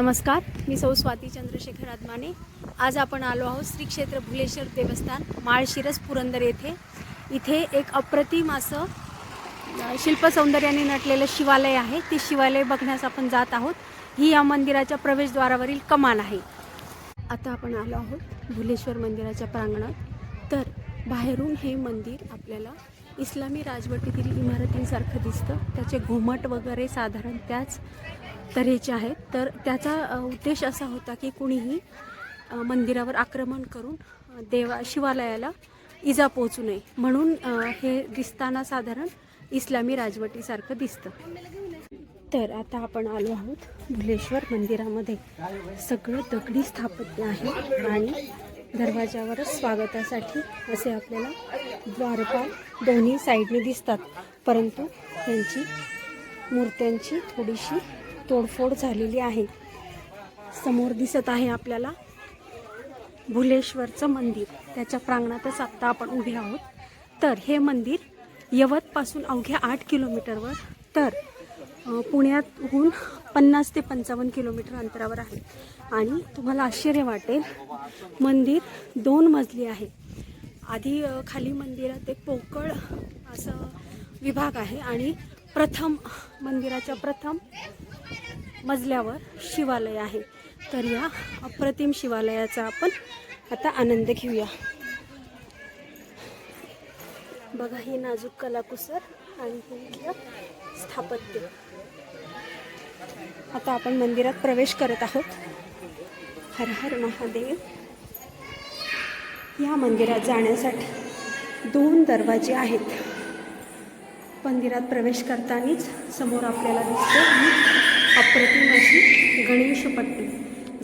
नमस्कार मी सौ स्वाती चंद्रशेखर आदमाने. आज आपण आलो आहोत श्री क्षेत्र भुलेश्वर देवस्थान माळशिरस पुरंदर येथे. इथे एक अप्रतिम असं शिल्पसौंदर्याने नटलेलं शिवालय आहे. ते शिवालय बघण्यास आपण जात आहोत. ही या मंदिराच्या प्रवेशद्वारावरील कमान आहे. आता आपण आलो आहोत भुलेश्वर मंदिराच्या प्रांगणात. तर बाहेरून हे मंदिर आपल्याला इस्लामी राजवटीतील इमारतींसारखं दिसतं. त्याचे घुमट वगैरे साधारण त्याच तऱ्हेचे आहेत. तर त्याचा उद्देश असा होता की कुणीही मंदिरावर आक्रमण करून देवा शिवालयाला इजा पोहोचू नये. म्हणून हे दिसताना साधारण इस्लामी राजवटीसारखं दिसतं. तर आता आपण आलो आहोत भुलेश्वर मंदिरामध्ये. सगळं दगडी स्थापत्य आहे आणि दरवाजावरच स्वागतासाठी असे आपल्याला द्वारपाल दोन्ही साईडने दिसतात. परंतु त्यांची मूर्त्यांची थोडीशी तोडफोड झालेली आहे. समोर दिसत आहे आपल्याला भुलेश्वरचं मंदिर. त्याच्या प्रांगणातच आत्ता आपण उभे आहोत. तर हे मंदिर यवतपासून अवघ्या आठ किलोमीटरवर तर पुण्यातहून पन्नास ते पंचावन्न किलोमीटर अंतरावर आहे. आणि तुम्हाला आश्चर्य वाटेल मंदिर दोन मजली आहे. आधी खाली मंदिरात एक पोकळ असं विभाग आहे आणि प्रथम मंदिराच्या प्रथम मजल्यावर शिवालय आहे. तर या अप्रतिम शिवालयाचा आपण आता आनंद घेऊया. बघा ही नाजूक कलाकुसर आणि स्थापत्य. आता आपण मंदिरात प्रवेश करत आहोत. हर हर महादेव. या मंदिरात जाण्यासाठी दोन दरवाजे आहेत. मंदिरात प्रवेश करतानाच समोर आपल्याला दिसतो अप्रतिम अशी गणेशपट्टी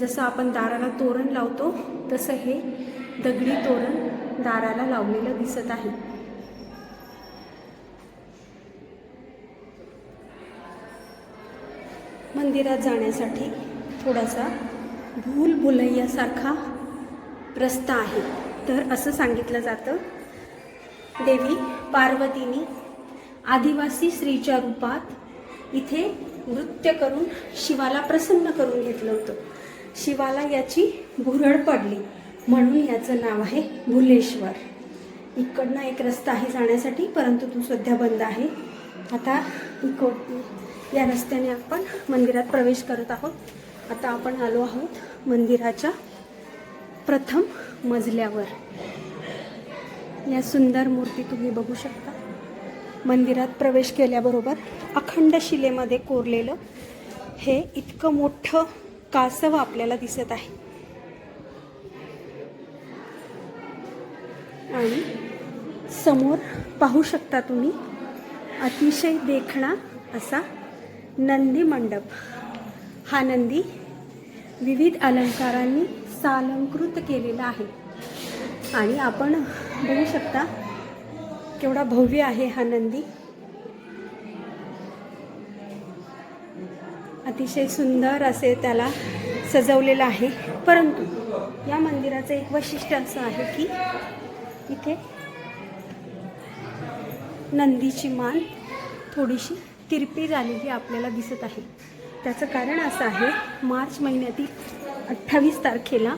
जसं आपण दाराला तोरण लावतो तसं हे दगडी तोरण दाराला लावलेलं दिसत आहे. मंदिरात जाण्यासाठी थोडासा भूल भुलैयासारखा रस्ता आहे. तर असं सांगितलं जातं. देवी पार्वतीने आदिवासी स्त्रीच्या रूपात इथे नृत्य करून शिवाला प्रसन्न करून घेतलं होतं. शिवाला याची भुरळ पडली. म्हणून याचं नाव आहे भुलेश्वर. इकडनं एक रस्ता आहे जाण्यासाठी परंतु तो सध्या बंद आहे. आता इकड या रस्त्याने आपण मंदिरात प्रवेश करत आहोत. आता आपण आलो आहोत मंदिराच्या प्रथम मजल्यावर. या सुंदर मूर्ती तुम्ही बघू शकता. मंदिरात प्रवेश केल्याबरोबर अखंड शिलेमध्ये कोरलेलं हे इतकं मोठं कासव आपल्याला दिसत आहे. आणि समोर पाहू शकता तुम्ही अतिशय देखणा असा नंदी मंडप. हा नंदी विविध अलंकारांनी सालंकृत केलेला आहे. आणि आपण बघू शकता केवढा भव्य आहे हा नंदी. अतिशय सुंदर असे त्याला सजवलेलं आहे. परंतु या मंदिराचं एक वैशिष्ट्य असं आहे की इथे नंदीची मान थोडीशी तिरपी झालेली आपल्याला दिसत आहे. त्याचं कारण असं आहे मार्च महिन्यातील अठ्ठावीस तारखेला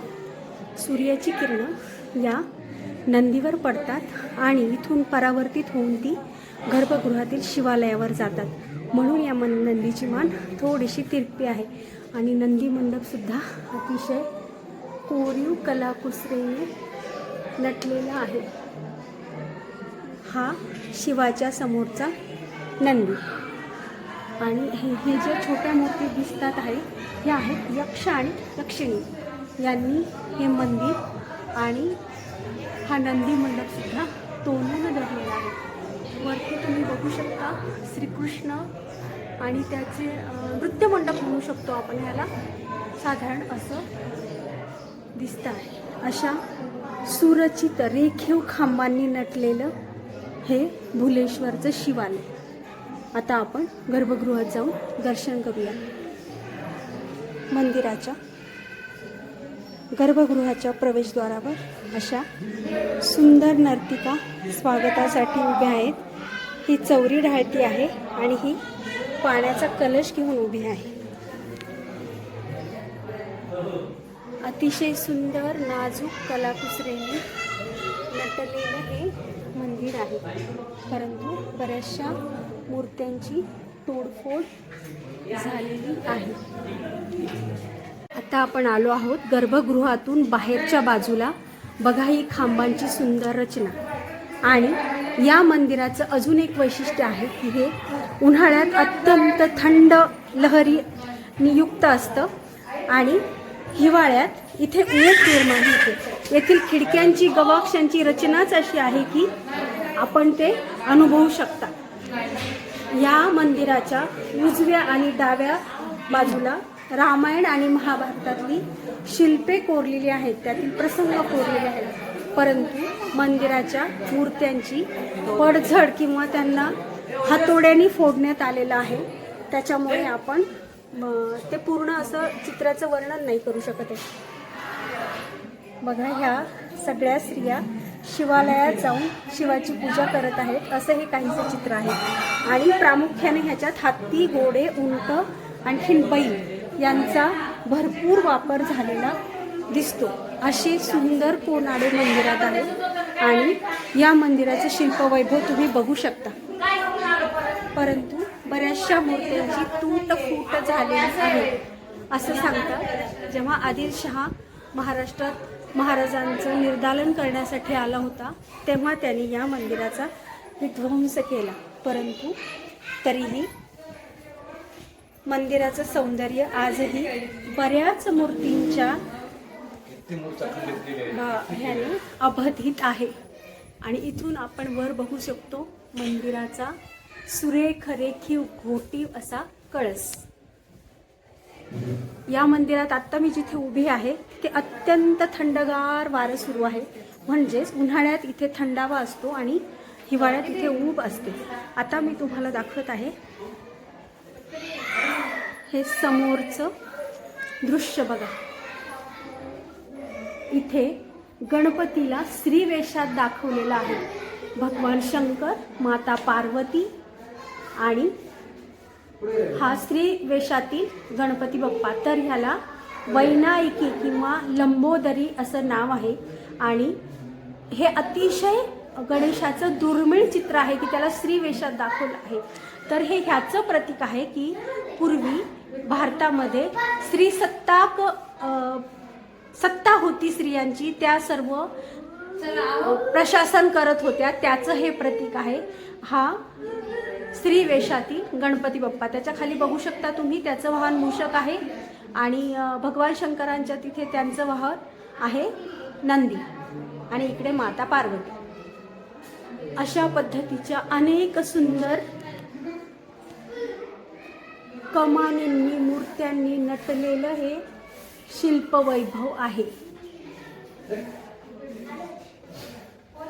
सूर्याची किरणं या नंदीवर पडतात आणि इथून परावर्तित होऊन ती गर्भगृहातील शिवालयावर जातात. म्हणून या मन नंदीची मान थोडीशी तिरपी आहे. आणि नंदी मंडपसुद्धा अतिशय कोरीव कलाकुसरीने नटलेला आहे. हा शिवाच्या समोरचा नंदी. आणि हे हे जे छोट्या मूर्ती दिसतात आहे हे आहेत यक्ष आणि यक्षिणी. यांनी हे मंदिर आणि हा नंदी मंडपसुद्धा तोलून धरलेला आहे. वरती तुम्ही बघू शकता श्रीकृष्ण आणि त्याचे नृत्य मंडप म्हणू शकतो आपण ह्याला. साधारण असं दिसतं आहे अशा सुरचित रेखीव खांबांनी नटलेलं हे भुलेश्वरचं शिवालय. आता आपण गर्भगृहात जाऊन दर्शन करूया. मंदिराच्या गर्भगृहाच्या प्रवेशद्वारावर अशा सुंदर नर्तिका स्वागतासाठी उभ्या आहेत. ही चौरी ढाळती आहे आणि ही पाण्याचा कलश घेऊन उभी आहे. अतिशय सुंदर नाजूक कलाकुसरीने नटलेलं हे मंदिर आहे. परंतु बऱ्याचशा मूर्त्यांची तोडफोड झालेली आहे. आता आपण आलो आहोत गर्भगृहातून बाहेरच्या बाजूला. बघा ही खांबांची सुंदर रचना. आणि या मंदिराचं अजून एक वैशिष्ट्य आहे की हे उन्हाळ्यात अत्यंत थंड लहरी नियुक्त असतं आणि हिवाळ्यात इथे उलट निर्माण होते. येथील खिडक्यांची गवाक्षांची रचनाच अशी आहे की आपण ते अनुभवू शकता. या मंदिराच्या उजव्या आणि डाव्या बाजूला रामायण आणि महाभारतातली शिल्पे कोरलेली आहेत. त्यातील प्रसंग कोरलेले आहेत. परंतु मंदिराच्या मूर्त्यांची पडझड किंवा त्यांना हातोड्याने फोडण्यात आलेलं आहे. त्याच्यामुळे आपण ते पूर्ण असं चित्राचं वर्णन नाही करू शकत आहे. बघा ह्या सगळ्या स्त्रिया शिवालयात जाऊन शिवाची पूजा करत आहेत. असं हे काहीचं चित्र आहे. आणि प्रामुख्याने ह्याच्यात हत्ती घोडे उंट आणखीन बैल यांचा भरपूर वापर झालेला दिसतो. असे सुंदर कोनाडे मंदिरात आहे आणि या मंदिराचं शिल्पवैभव तुम्ही बघू शकता. परंतु बऱ्याचशा मूर्त्यांची तूट फूट झालेली आहे असं सांगतात. जेव्हा आदिलशहा महाराष्ट्रात महाराजांचं निर्दालन करण्यासाठी आला होता तेव्हा त्यांनी या मंदिराचा विध्वंस केला. परंतु तरीही मंदिराचं सौंदर्य आजही बऱ्याच मूर्तींच्या ह्याने अबाधित आहे. आणि इथून आपण वर बघू शकतो मंदिराचा सुरेख रेखीव घोटीव असा कळस. या मंदिरात आत्ता मी जिथे उभी आहे ते अत्यंत थंडगार वारं सुरू आहे. म्हणजेच उन्हाळ्यात इथे थंडावा असतो आणि हिवाळ्यात इथे ऊब असते. आता मी तुम्हाला दाखवत आहे हे समोरचं दृश्य बघा. इथे गणपतीला स्त्रीवेशात दाखवलेला आहे. भगवान शंकर माता पार्वती आणि हा स्त्री वेशातील गणपती बाप्पा. तर ह्याला वैनायकी किंवा लंबोदरी असं नाव आहे. आणि हे अतिशय गणेशाचं दुर्मिळ चित्र आहे की त्याला स्त्री वेशात दाखवलं आहे. तर हे ह्याचं प्रतीक आहे की पूर्वी भारतामध्ये स्त्री सत्ताक सत्ता होती स्त्रियांची. त्या सर्व प्रशासन करत होत्या. त्याचं हे प्रतीक आहे हा स्त्री वेशातील गणपती बाप्पा. त्याच्याखाली बघू शकता तुम्ही त्याचं वाहन मूषक आहे आणि भगवान शंकरांच्या तिथे त्यांचं वाहन आहे नंदी आणि इकडे माता पार्वती. अशा पद्धतीच्या अनेक सुंदर कमानींनी मूर्त्यांनी नटलेलं हे शिल्पवैभव आहे.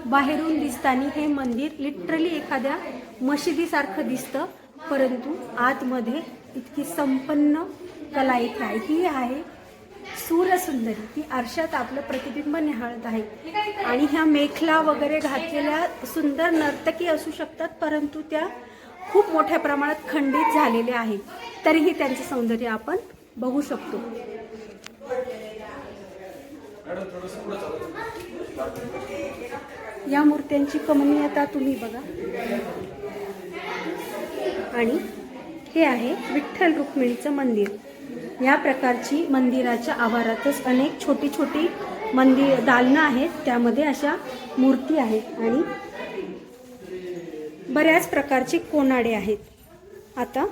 बाहेरून दिसताना हे मंदिर लिटरली एखाद्या मशिदीसारखं दिसतं परंतु आतमध्ये इतकी संपन्न कला एक आहे ही आहे सूरसुंदरी. ती आरशात आपलं प्रतिबिंब निहाळत आहे. आणि ह्या मेखला वगैरे घातलेल्या सुंदर नर्तकी असू शकतात परंतु त्या खूप मोठ्या प्रमाणात खंडित झालेले आहे. तरीही त्यांचं सौंदर्य आपण बघू शकतो. या मूर्त्यांची कमनीयता तुम्ही बघा. आणि हे आहे विठ्ठल रुक्मिणीचं मंदिर. या प्रकारची मंदिराच्या आवारातच अनेक छोटी छोटी मंदिर दालनं आहेत. त्यामध्ये अशा मूर्ती आहेत. आणि बऱ्याच प्रकारचे कोनाडे आहेत. आता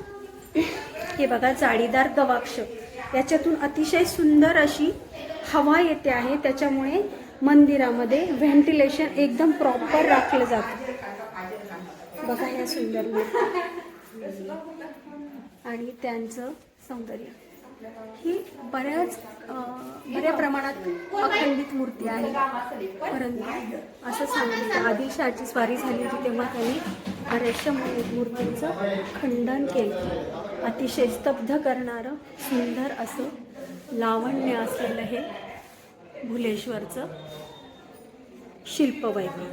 हे बघा जाळीदार गवाक्ष. याच्यातून अतिशय सुंदर अशी हवा येते आहे. त्याच्यामुळे मंदिरामध्ये व्हेंटिलेशन एकदम प्रॉपर राखलं जातं. बघा ह्या सुंदर मूर्ती आणि त्यांचं सौंदर्य. ही बऱ्याच बऱ्या प्रमाणात अखंडित मूर्ती आहे. परंतु असं सांगितलं आदिलशहाची स्वारी झाली होती तेव्हा त्यांनी बऱ्याचशा मूर्तींचं खंडन केलं अतिशय स्तब्ध करणारं सुंदर असं लावण्य असलेलं हे भुलेश्वरचं शिल्पवैभव.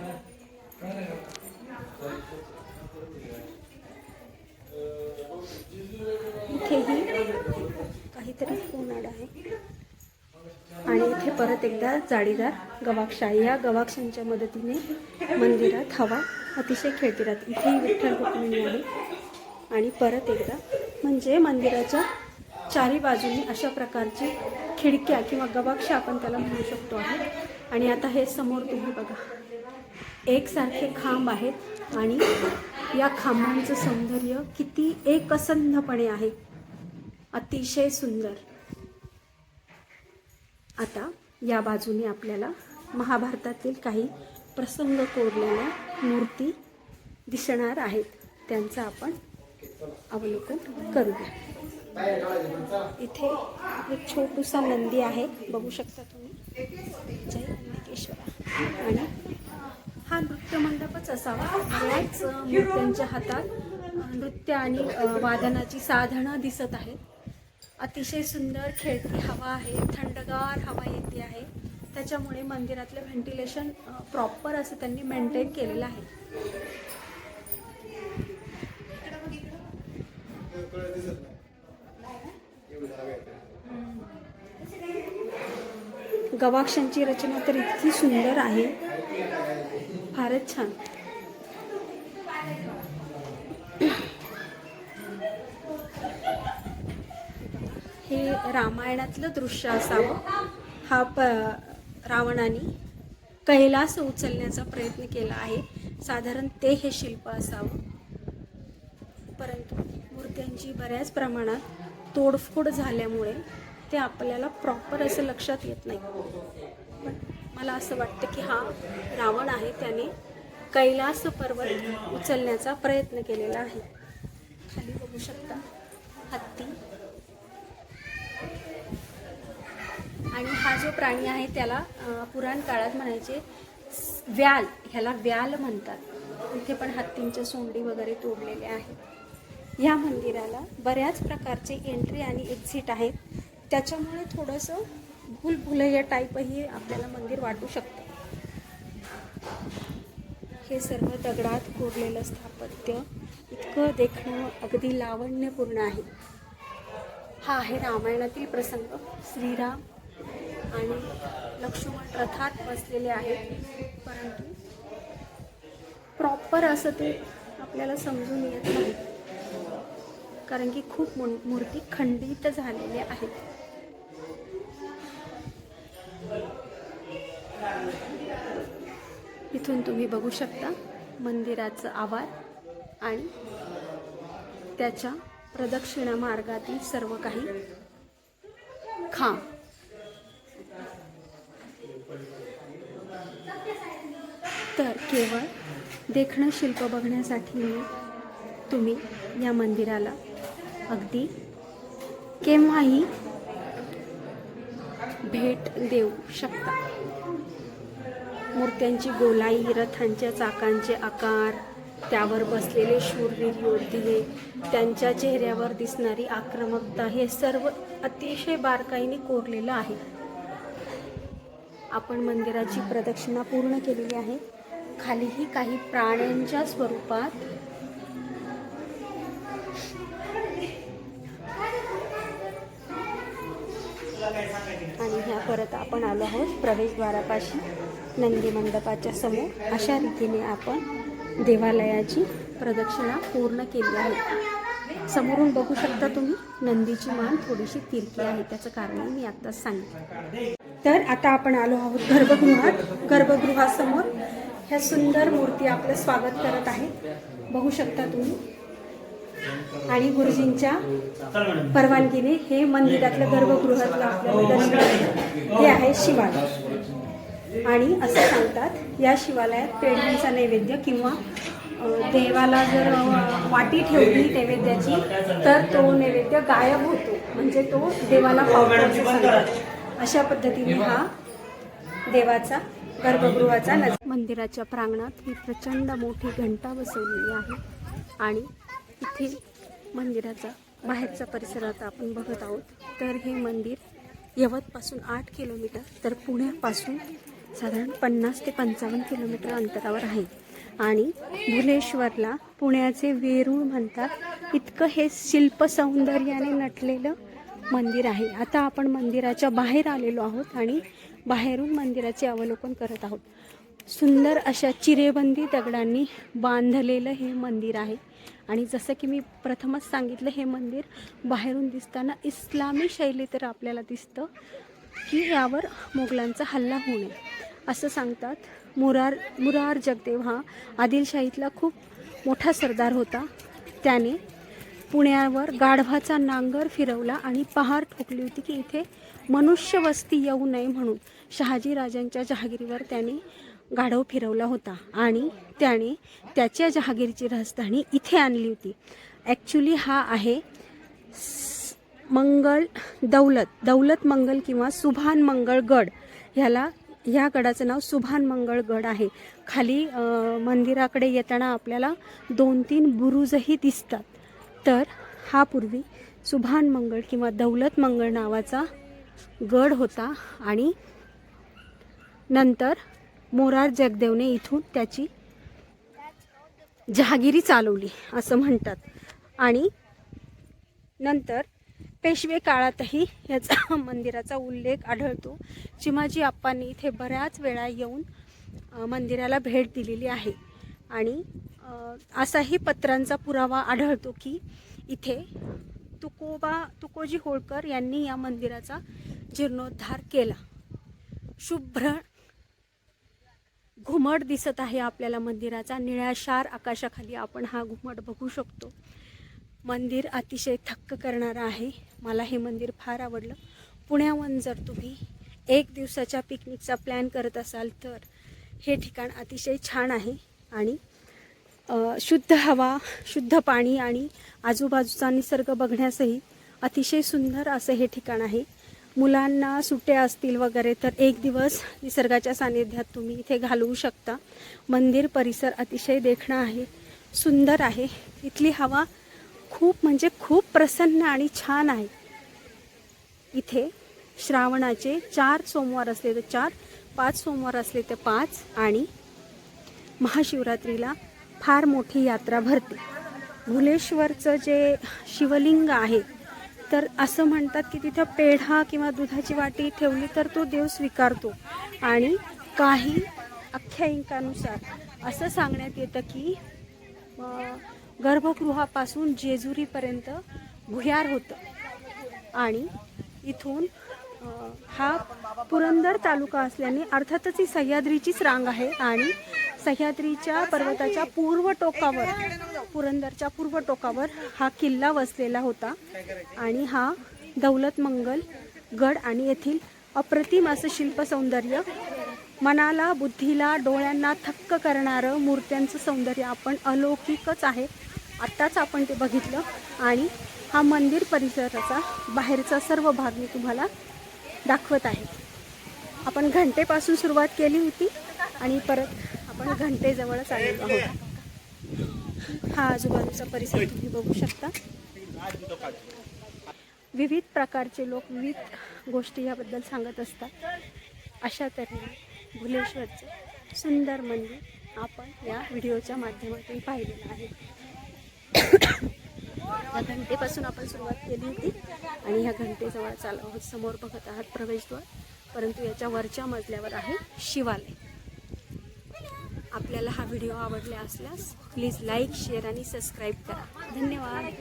इथेही काहीतरी कोणाड आहे. आणि इथे परत एकदा जाळीदार गवाक्षा आहे या गवाक्षांच्या मदतीने मंदिरात हवा अतिशय खेळती राहते इथेही विठ्ठल रुक्मिणी आहे. आणि परत एकदा म्हणजे मंदिराच्या चारी बाजूनी अशा प्रकारची खिडक्या किंवा गवाक्षा आपण त्याला म्हणू शकतो आहे. आणि आता हे समोर तुम्ही बघा. एकसारखे खांब आहेत आणि या खांबांचं सौंदर्य किती एकसंधपणे आहे. अतिशय सुंदर. आता या बाजूने आपल्याला महाभारतातील काही प्रसंग कोरलेल्या मूर्ती दिसणार आहेत. त्यांचं आपण अवलोकन करूया. इथे एक छोटूसा नंदी आहे. बघू शकता तुम्ही. जय अंबिकेश्वरा आणि हा नृत्य मंडपच असावा. बऱ्याच मूर्त्यांच्या हातात नृत्य आणि वादनाची साधनं दिसत आहेत. अतिशय सुंदर खेळती हवा आहे. थंडगार हवा येते आहे. त्याच्यामुळे मंदिरातलं व्हेंटिलेशन प्रॉपर असं त्यांनी मेंटेन केलेलं आहे. गवाक्षांची रचना तर इतकी सुंदर आहे. फारच छान. हे रामायणातलं दृश्य असावं. हा प रावणाने कैलास उचलण्याचा प्रयत्न केला आहे. साधारण ते हे शिल्प असावं. परंतु मूर्त्यांची बऱ्याच प्रमाणात तोडफोड झाल्यामुळे ते आपल्याला प्रॉपर असं लक्षात येत नाही. पण मला असं वाटतं की हा रावण आहे त्याने कैलास पर्वत उचलण्याचा प्रयत्न केलेला आहे. खाली बघू शकता हत्ती. आणि हा जो प्राणी आहे त्याला पुराण काळात म्हणायचे व्याल ह्याला व्याल म्हणतात. इथे पण हत्तींच्या सोंडी वगैरे तोडलेल्या आहेत. या मंदिराला बऱ्याच प्रकारचे एंट्री आणि एक्झिट आहेत. त्याच्यामुळे थोडंसं भूलभुलैया टाईपही आपल्याला मंदिर वाटू शकतं. हे सर्व दगडात कोरलेलं स्थापत्य इतकं देखणं अगदी लावण्यपूर्ण आहे. हा आहे रामायणातील प्रसंग. श्रीराम आणि लक्ष्मण रथात बसलेले आहेत. परंतु प्रॉपर असं ते आपल्याला समजून येत नाही. कारण की खूप मूर्ती खंडित झालेल्या आहेत. इथून तुम्ही बघू शकता मंदिराचं आवार आणि त्याच्या प्रदक्षिणा मार्गातील सर्व काही. खांब. तर केवळ देखणं शिल्प बघण्यासाठी तुम्ही या मंदिराला अगदी केव्हाही भेट देऊ शकता. मूर्त्यांची गोलाई रथांच्या चाकांचे आकार त्यावर बसलेले शूरवीर योद्धे त्यांच्या चेहऱ्यावर दिसणारी आक्रमकता हे सर्व अतिशय बारकाईने कोरलेलं आहे. आपण मंदिराची प्रदक्षिणा पूर्ण केलेली आहे. खालीही काही प्राण्यांच्या स्वरूपात आणि ह्या परत आपण आलो आहोत प्रवेशद्वारापाशी नंदी मंडपाच्या समोर. अशा रीतीने आपण देवालयाची प्रदक्षिणा पूर्ण केली आहे. समोरून बघू शकता तुम्ही नंदीची मान थोडीशी तिरकी आहे त्याचं कारण मी आत्ताच सांगितलं. तर आता आपण आलो आहोत गर्भगृहात गर्भगृहासमोर. ह्या सुंदर मूर्ती आपलं स्वागत करत आहेत. बघू शकता तुम्ही. आणि गुरुजींच्या परवानगीने हे मंदिरातलं गर्भगृहातलं आपल्याला दर्शन हे आहे शिवालय. आणि असं सांगतात या शिवालयात पेढ्यांचा नैवेद्य किंवा देवाला जर वाटी ठेवली नैवेद्याची तर तो नैवेद्य गायब होतो. म्हणजे तो देवाला पावतो अशा पद्धतीने हा देवाचा गर्भगृहाचा नज मंदिराच्या प्रांगणात ही प्रचंड मोठी घंटा बसवलेली आहे. आणि इथे मंदिराचा बाहेरचा परिसर आता आपण बघत आहोत. तर हे मंदिर यवतपासून आठ किलोमीटर तर पुण्यापासून साधारण पन्नास ते पंचावन्न किलोमीटर अंतरावर आहे. आणि भुलेश्वरला पुण्याचे वेरूळ म्हणतात. इतकं हे शिल्प सौंदर्याने नटलेलं मंदिर आहे. आता आपण मंदिराच्या बाहेर आलेलो आहोत आणि बाहेरून मंदिराचे अवलोकन करत आहोत. सुंदर अशा चिरेबंदी दगडांनी बांधलेलं हे मंदिर आहे. आणि जसं की मी प्रथमच सांगितलं हे मंदिर बाहेरून दिसताना इस्लामी शैली तर आपल्याला दिसतं की यावर मोगलांचा हल्ला होऊ नये. असं सांगतात मुरार मुरार जगदेव हा आदिलशाहीतला खूप मोठा सरदार होता. त्याने पुण्यावर गाढवाचा नांगर फिरवला आणि पहार ठोकली होती की इथे मनुष्य वस्ती येऊ नये म्हणून शहाजी राजांच्या जहागिरीवर त्याने गाढव फिरवला होता आणि त्याने त्याच्या जहागीरची राजधानी इथे आणली होती. ॲक्च्युली हा आहे स- मंगल दौलत दौलत मंगल किंवा सुभान मंगळ गड. ह्याला ह्या गडाचं नाव सुभान मंगळ गड आहे. खाली मंदिराकडे येताना आपल्याला दोन तीन बुरुजही दिसतात. तर हा पूर्वी सुभान मंगळ किंवा दौलत मंगळ नावाचा गड होता आणि नंतर मोरार जगदेवने इथून त्याची जहागिरी चालवली असं म्हणतात. आणि नंतर पेशवे काळातही याचा मंदिराचा उल्लेख आढळतो. चिमाजी आप्पांनी इथे बऱ्याच वेळा येऊन मंदिराला भेट दिलेली आहे. आणि असाही पत्रांचा पुरावा आढळतो की इथे तुकोबा तुकोजी होळकर यांनी या मंदिराचा जीर्णोद्धार केला. शुभ्र घुमट दिसत आहे आपल्याला मंदिराचा. निळ्याशार आकाशाखाली आपण हा घुमट बघू शकतो. मंदिर अतिशय थक्क करणारं आहे. मला हे मंदिर फार आवडलं. पुण्याहून जर तुम्ही एक दिवसाच्या पिकनिकचा प्लॅन करत असाल तर हे ठिकाण अतिशय छान आहे आणि शुद्ध हवा शुद्ध पाणी आणि आजूबाजूचा निसर्ग बघण्यासही अतिशय सुंदर असं हे ठिकाण आहे. मुलांना सुट्ट्या असतील वगैरे तर एक दिवस निसर्गाच्या सानिध्यात तुम्ही इथे घालवू शकता. मंदिर परिसर अतिशय देखणं आहे सुंदर आहे. इथली हवा खूप म्हणजे खूप प्रसन्न आणि छान आहे. इथे श्रावणाचे चार सोमवार असले तर चार पाच सोमवार असले तर पाच आणि महाशिवरात्रीला फार मोठी यात्रा भरते. भुलेश्वरचं जे शिवलिंग आहे तर असं म्हणतात की तिथं पेढा किंवा दुधाची वाटी ठेवली तर तो देव स्वीकारतो. आणि काही आख्यायिकानुसार असं सांगण्यात येतं की गर्भगृहापासून जेजुरीपर्यंत भुयार होतं. आणि इथून हा पुरंदर तालुका असल्याने अर्थातच ही सह्याद्रीचीच रांग आहे आणि सह्याद्रीच्या पर्वताच्या पूर्व टोकावर पुरंदरच्या पूर्व टोकावर हा किल्ला वसलेला होता. आणि हा दौलत मंगल गड आणि येथील अप्रतिम असं शिल्पसौंदर्य मनाला बुद्धीला डोळ्यांना थक्क करणारं मूर्त्यांचं सौंदर्य आपण अलौकिकच आहे. आत्ताच आपण ते बघितलं आणि हा मंदिर परिसराचा बाहेरचा सर्व भाग मी तुम्हाला दाखवत आहे. आपण घंटेपासून सुरुवात केली होती आणि परत आपण घंटेजवळच आलेलो आहोत. हा आजूबाजूचा परिसर तुम्ही बघू शकता. विविध प्रकारचे लोक विविध गोष्टी याबद्दल सांगत असतात. अशा तऱ्हेने भुलेश्वरचं सुंदर मंदिर आपण या व्हिडिओच्या माध्यमातून पाहिलेलं आहे. या घंटेपासून आपण सुरुवात केली होती आणि ह्या घंटेजवळ चालू आहोत. समोर बघत आहात प्रवेशद्वार. परंतु याच्या वरच्या मजल्यावर आहे शिवालय. आपल्याला हा व्हिडिओ आवडला असल्यास प्लीज लाईक शेअर आणि सबस्क्राईब करा. धन्यवाद.